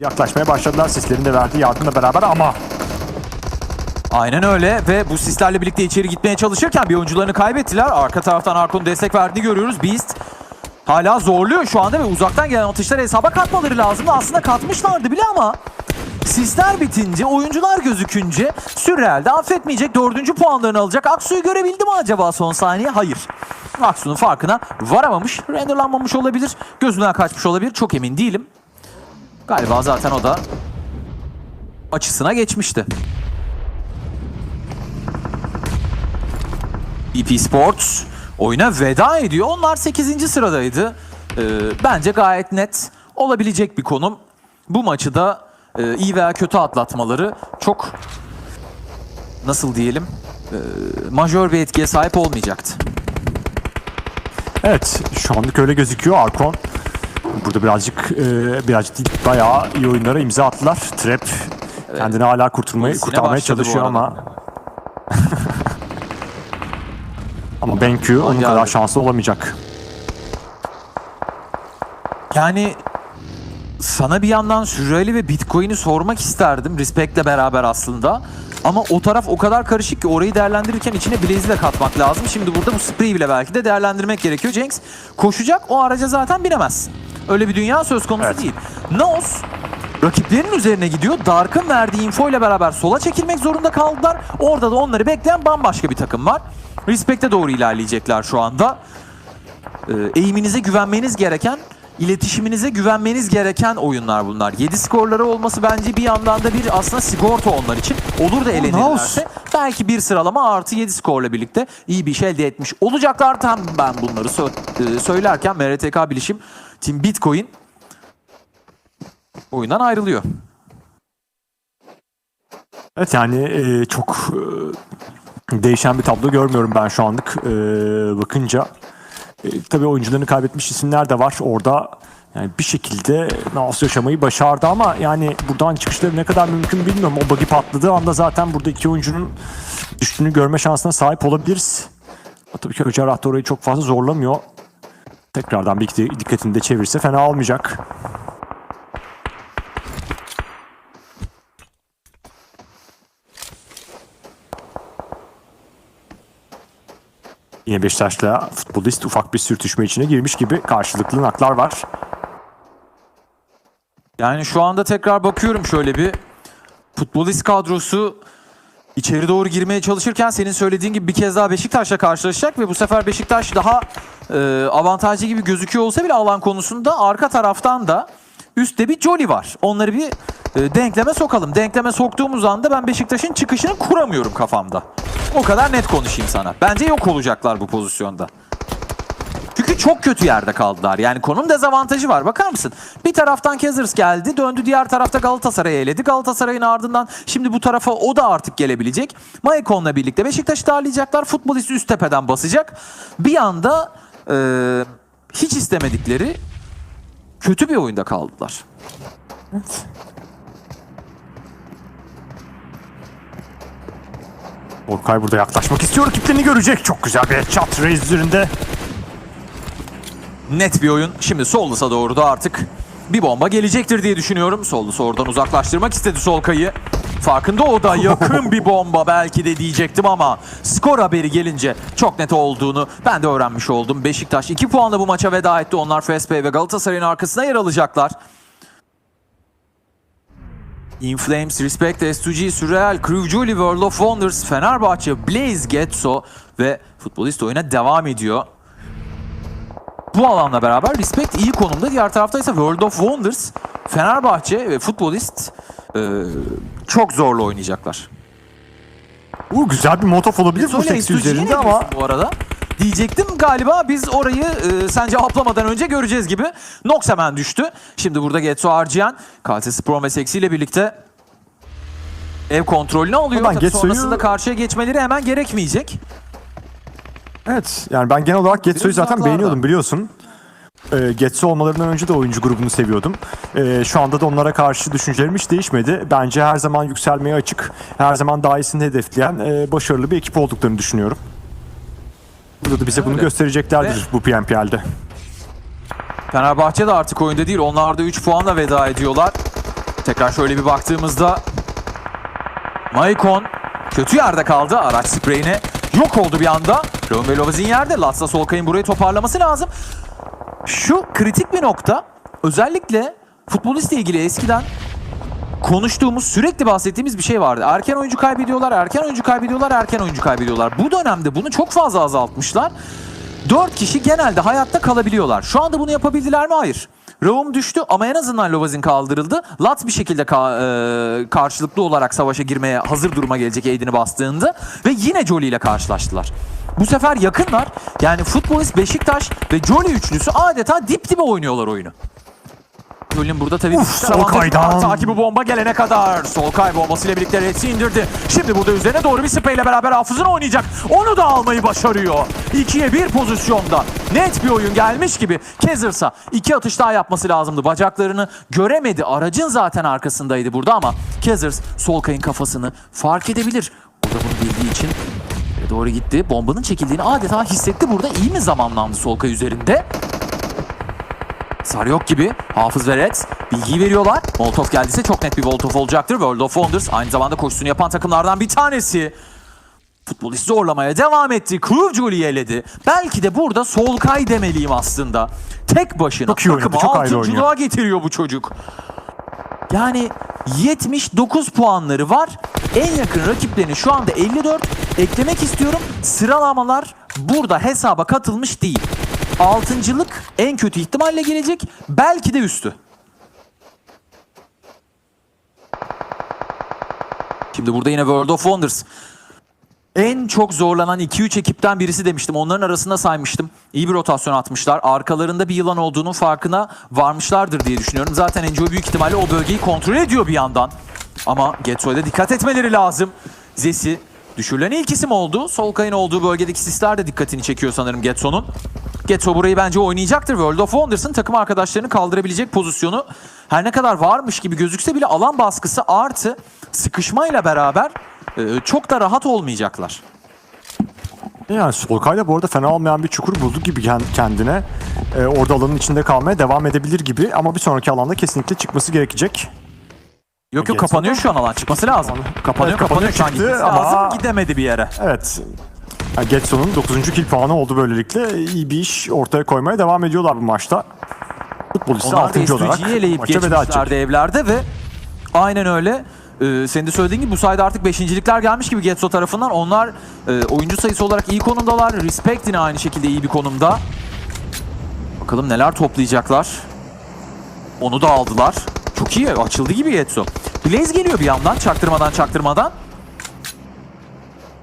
Yaklaşmaya başladılar sislerin de verdiği yardımla beraber ama Aynen öyle ve bu sislerle birlikte içeri gitmeye çalışırken bir oyuncularını kaybettiler. Arka taraftan Arkon'un destek verdiğini görüyoruz. Beast hala zorluyor şu anda ve uzaktan gelen atışları hesaba katmaları lazımdı. Aslında katmışlardı bile ama sisler bitince, oyuncular gözükünce Sürreal'de affetmeyecek dördüncü puanlarını alacak. Aksu'yu görebildi mi acaba son saniye? Hayır. Aksu'nun farkına varamamış, renderlanmamış olabilir, gözünden kaçmış olabilir. Çok emin değilim. Galiba zaten o da açısına geçmişti. EP Sports oyuna veda ediyor. Onlar 8. sıradaydı. Ee, bence gayet net olabilecek bir konum. Bu maçı da e, iyi veya kötü atlatmaları çok nasıl diyelim e, majör bir etkiye sahip olmayacaktı. evet şu anlık öyle gözüküyor Arkon. Burada birazcık e, birazcık değil, bayağı iyi oyunlara imza attılar. Trap kendini hala kurtulmayı Polisine kurtarmaya çalışıyor ama ama BenQ onun kadar şanslı olamayacak. Yani sana bir yandan Sürreal'i ve Bitcoin'i sormak isterdim. Respect'le beraber aslında. Ama o taraf o kadar karışık ki orayı değerlendirirken içine Blaze'i de katmak lazım. Şimdi burada bu spray'i bile belki de değerlendirmek gerekiyor. Jenks koşacak o araca zaten binemezsin. Öyle bir dünya söz konusu Evet. değil. Naos rakiplerinin üzerine gidiyor. Dark'ın verdiği info ile beraber sola çekilmek zorunda kaldılar. Orada da onları bekleyen bambaşka bir takım var. Respect'e doğru ilerleyecekler şu anda e, eğiminize güvenmeniz gereken, iletişiminize güvenmeniz gereken oyunlar bunlar. 7 skorları olması bence bir yandan da bir aslında sigorta onlar için. Olur da elenirlerse belki bir sıralama artı 7 skorla birlikte iyi bir şey elde etmiş olacaklar. Tam ben bunları sö- e, söylerken MRTK Bilişim Team Bitcoin oyundan ayrılıyor. Evet yani e, çok e, değişen bir tablo görmüyorum ben şu anlık e, bakınca. E, tabii oyuncularını kaybetmiş isimler de var orada. Yani bir şekilde Naos yaşamayı başardı ama yani buradan çıkışları ne kadar mümkün bilmiyorum. O buggy patladığı anda zaten burada iki oyuncunun düştüğünü görme şansına sahip olabiliriz. Tabii ki da orayı çok fazla zorlamıyor. Tekrardan bir dikkatini de çevirse fena olmayacak. Yine Beşiktaş'la futbolist ufak bir sürtüşme içine girmiş gibi karşılıklı naklar var. Yani şu anda tekrar bakıyorum şöyle bir. Futbolist kadrosu içeri doğru girmeye çalışırken senin söylediğin gibi bir kez daha Beşiktaş'la karşılaşacak ve bu sefer Beşiktaş daha e, avantajlı gibi gözüküyor olsa bile alan konusunda arka taraftan da üstte bir Jolly var. Onları bir e, denkleme sokalım. Denkleme soktuğumuz anda ben Beşiktaş'ın çıkışını kuramıyorum kafamda. O kadar net konuşayım sana. Bence yok olacaklar bu pozisyonda. Çünkü çok kötü yerde kaldılar. Yani konum dezavantajı var. Bakar mısın? Bir taraftan Kezers geldi. Döndü diğer tarafta Galatasaray'ı eledi. Galatasaray'ın ardından şimdi bu tarafa o da artık gelebilecek. Maekon'la birlikte Beşiktaş'ı darlayacaklar. Futbolist üst tepeden basacak. Bir anda e, hiç istemedikleri kötü bir oyunda kaldılar. Orkay burada yaklaşmak istiyor. Rakiplerini görecek. Çok güzel bir headshot Reis üzerinde. Net bir oyun. Şimdi Sollus'a doğru da artık bir bomba gelecektir diye düşünüyorum. Sollus oradan uzaklaştırmak istedi Solkay'ı. Farkında o da yakın bir bomba belki de diyecektim ama skor haberi gelince çok net olduğunu ben de öğrenmiş oldum. Beşiktaş 2 puanla bu maça veda etti. Onlar FSP ve Galatasaray'ın arkasına yer alacaklar. In Flames, Respect, S2G, Surreal, Crew Julie, World of Wonders, Fenerbahçe, Blaze, Getso ve futbolist oyuna devam ediyor bu alanla beraber Respect iyi konumda. Diğer tarafta ise World of Wonders, Fenerbahçe ve futbolist e, çok zorlu oynayacaklar. Bu güzel bir motof olabilir bu Sonra seksi S2G'ye ne üzerinde ama bu arada. Diyecektim galiba biz orayı e, sen cevaplamadan önce göreceğiz gibi. Nox hemen düştü. Şimdi burada Getso harcayan Kaltes Pro ve Sexy ile birlikte ev kontrolünü alıyor. Getso'yu- sonrasında karşıya geçmeleri hemen gerekmeyecek. Evet yani ben genel olarak Getso'yu zaten beğeniyordum biliyorsun. Ee, Getso olmalarından önce de oyuncu grubunu seviyordum. Ee, şu anda da onlara karşı düşüncelerim hiç değişmedi. Bence her zaman yükselmeye açık, her zaman daha iyisini hedefleyen e, başarılı bir ekip olduklarını düşünüyorum. Burada da bize bunu göstereceklerdir Ve- bu PNPL'de. Fenerbahçe de artık oyunda değil. Onlar da 3 puanla veda ediyorlar. Tekrar şöyle bir baktığımızda Maikon kötü yerde kaldı. Araç spreyine yok oldu bir anda. Ve Lovaz'in yerde. Latsa Solkay'ın burayı toparlaması lazım. Şu kritik bir nokta. Özellikle futbolistle ilgili eskiden konuştuğumuz, sürekli bahsettiğimiz bir şey vardı. Erken oyuncu kaybediyorlar, erken oyuncu kaybediyorlar, erken oyuncu kaybediyorlar. Bu dönemde bunu çok fazla azaltmışlar. 4 kişi genelde hayatta kalabiliyorlar. Şu anda bunu yapabildiler mi? Hayır. Raum düştü ama en azından Lovazin kaldırıldı. Lat bir şekilde ka- e, karşılıklı olarak savaşa girmeye hazır duruma gelecek Aiden'i bastığında ve yine Jolly ile karşılaştılar. Bu sefer yakınlar. Yani futbolist Beşiktaş ve Jolly üçlüsü adeta dip dibe oynuyorlar oyunu. Jolly'nin burada tabii Uf, Solkay'dan. Takibi bomba gelene kadar. Solkay bombasıyla birlikte Reds'i indirdi. Şimdi burada üzerine doğru bir spreyle beraber hafızın oynayacak. Onu da almayı başarıyor. 2'ye 1 pozisyonda. Net bir oyun gelmiş gibi. Kezers'a iki atış daha yapması lazımdı. Bacaklarını göremedi. Aracın zaten arkasındaydı burada ama Kezers Solkay'ın kafasını fark edebilir. O da bunu bildiği için doğru gitti. Bombanın çekildiğini adeta hissetti burada. İyi mi zamanlandı Solkay üzerinde? Sar yok gibi. Hafız ve Reds bilgiyi veriyorlar. Molotov geldiyse çok net bir Molotov olacaktır. World of Wonders aynı zamanda koşusunu yapan takımlardan bir tanesi. Futbolist zorlamaya devam etti. Crew Julie'yi eledi. Belki de burada Solkay demeliyim aslında. Tek başına Çok takımı altıncılığa getiriyor bu çocuk. Yani 79 puanları var. En yakın rakiplerini şu anda 54. Eklemek istiyorum. Sıralamalar burada hesaba katılmış değil. Altıncılık en kötü ihtimalle gelecek. Belki de üstü. Şimdi burada yine World of Wonders. En çok zorlanan 2-3 ekipten birisi demiştim. Onların arasında saymıştım. İyi bir rotasyon atmışlar. Arkalarında bir yılan olduğunun farkına varmışlardır diye düşünüyorum. Zaten Enjoy büyük ihtimalle o bölgeyi kontrol ediyor bir yandan. Ama Getso'ya da dikkat etmeleri lazım. Zesi düşürülen ilk isim oldu. Solkay'ın olduğu bölgedeki sisler de dikkatini çekiyor sanırım Getso'nun. Getso burayı bence oynayacaktır. World of Wonders'ın takım arkadaşlarını kaldırabilecek pozisyonu her ne kadar varmış gibi gözükse bile alan baskısı artı sıkışmayla beraber e, çok da rahat olmayacaklar. Yani Solkay da bu arada fena olmayan bir çukur buldu gibi kend- kendine. Ee, orada alanın içinde kalmaya devam edebilir gibi ama bir sonraki alanda kesinlikle çıkması gerekecek. Yok yok kapanıyor şu an alan çıkması lazım. Kapanıyor Evet, kapanıyor kapanıyor, şu an çıktı gitmesi ama- lazım gidemedi bir yere. Evet. Yani Getson'un 9. kill puanı oldu böylelikle. İyi bir iş ortaya koymaya devam ediyorlar bu maçta. Futbolist Onlar da 6. olarak SDG'yi eleyip maça veda edecek. geçmişlerdi evlerde ve aynen öyle. Ee, senin de söylediğin gibi bu sayede artık beşincilikler gelmiş gibi Getso tarafından. Onlar e, oyuncu sayısı olarak iyi konumdalar. Respect yine aynı şekilde iyi bir konumda. Bakalım neler toplayacaklar. Onu da aldılar. Çok iyi açıldı gibi Getso. Blaze geliyor bir yandan çaktırmadan çaktırmadan.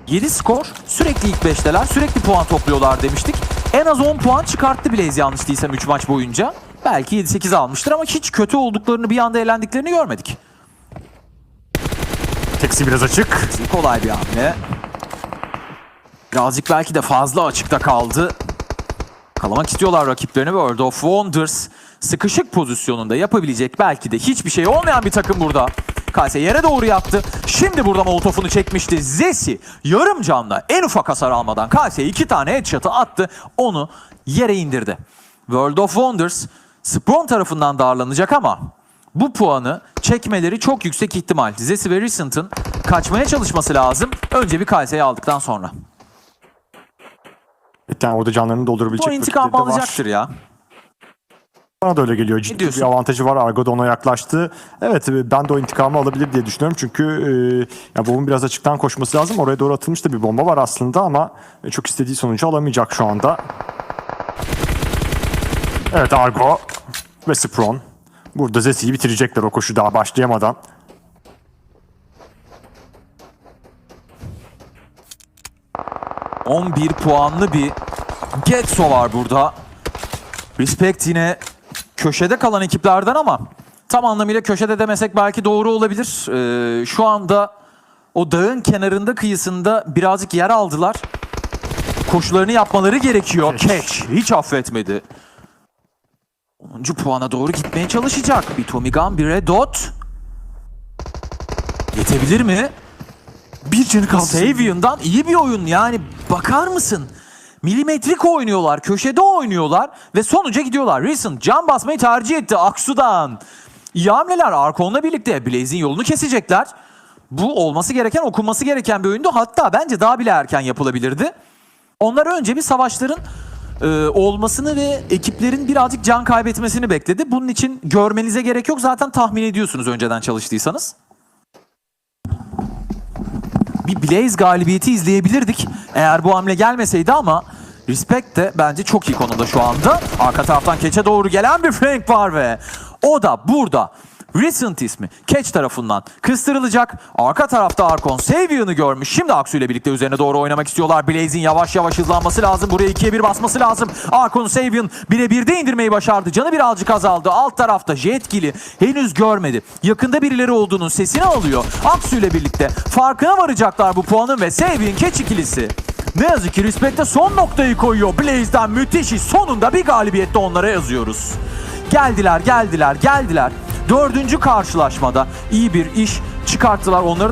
7 skor. Sürekli ilk 5'teler. Sürekli puan topluyorlar demiştik. En az 10 puan çıkarttı Blaze yanlış değilsem 3 maç boyunca. Belki 7-8 almıştır ama hiç kötü olduklarını bir anda elendiklerini görmedik. Teksi biraz açık. Kolay bir hamle. Birazcık belki de fazla açıkta kaldı. Kalamak istiyorlar rakiplerini. World of Wonders sıkışık pozisyonunda yapabilecek belki de hiçbir şey olmayan bir takım burada. Kalse yere doğru yattı. Şimdi burada Molotov'unu çekmişti. Zesi yarım canla en ufak hasar almadan Kalse'ye iki tane headshot'ı attı. Onu yere indirdi. World of Wonders Spawn tarafından darlanacak ama bu puanı çekmeleri çok yüksek ihtimal. Zesi ve Recent'ın kaçmaya çalışması lazım. Önce bir Kalse'yi aldıktan sonra. Yani orada canlarını doldurabilecek Bu var. alacaktır ya. Bana da öyle geliyor. Ciddi bir avantajı var. Argo da ona yaklaştı. Evet e, ben de o intikamı alabilir diye düşünüyorum. Çünkü e, ya Bob'un biraz açıktan koşması lazım. Oraya doğru atılmış da bir bomba var aslında ama e, çok istediği sonucu alamayacak şu anda. Evet Argo ve Spron. Burada Zesi'yi bitirecekler o koşu daha başlayamadan. Cık, 11 puanlı bir Getso var burada. Respect yine köşede kalan ekiplerden ama tam anlamıyla köşede demesek belki doğru olabilir. Ee, şu anda o dağın kenarında kıyısında birazcık yer aldılar. Koşularını yapmaları gerekiyor. Catch. Catch hiç affetmedi. 10. puana doğru gitmeye çalışacak. Bir Tommy Gun, bir Red Dot. Yetebilir mi? Bir canı kaldı. Savion'dan iyi bir oyun yani bakar mısın? Milimetrik oynuyorlar, köşede oynuyorlar ve sonuca gidiyorlar. Recent can basmayı tercih etti Aksu'dan. İyi hamleler. Arkon'la birlikte Blaze'in yolunu kesecekler. Bu olması gereken, okunması gereken bir oyundu. Hatta bence daha bile erken yapılabilirdi. Onlar önce bir savaşların e, olmasını ve ekiplerin birazcık can kaybetmesini bekledi. Bunun için görmenize gerek yok. Zaten tahmin ediyorsunuz önceden çalıştıysanız. Bir Blaze galibiyeti izleyebilirdik eğer bu hamle gelmeseydi ama Respect de bence çok iyi konumda şu anda. Arka taraftan Keç'e doğru gelen bir flank var ve o da burada. Recent ismi Catch tarafından kıstırılacak. Arka tarafta Arkon Savion'ı görmüş. Şimdi Aksu ile birlikte üzerine doğru oynamak istiyorlar. Blaze'in yavaş yavaş hızlanması lazım. Buraya ikiye bir basması lazım. Arkon Savion bire birde indirmeyi başardı. Canı birazcık azaldı. Alt tarafta Jetkili henüz görmedi. Yakında birileri olduğunun sesini alıyor. Aksu ile birlikte farkına varacaklar bu puanın ve Savion Catch ikilisi. Ne yazık ki Respect'te son noktayı koyuyor. Blaze'den müthiş iş. Sonunda bir galibiyette onlara yazıyoruz. Geldiler, geldiler, geldiler. Dördüncü karşılaşmada iyi bir iş çıkarttılar. Onları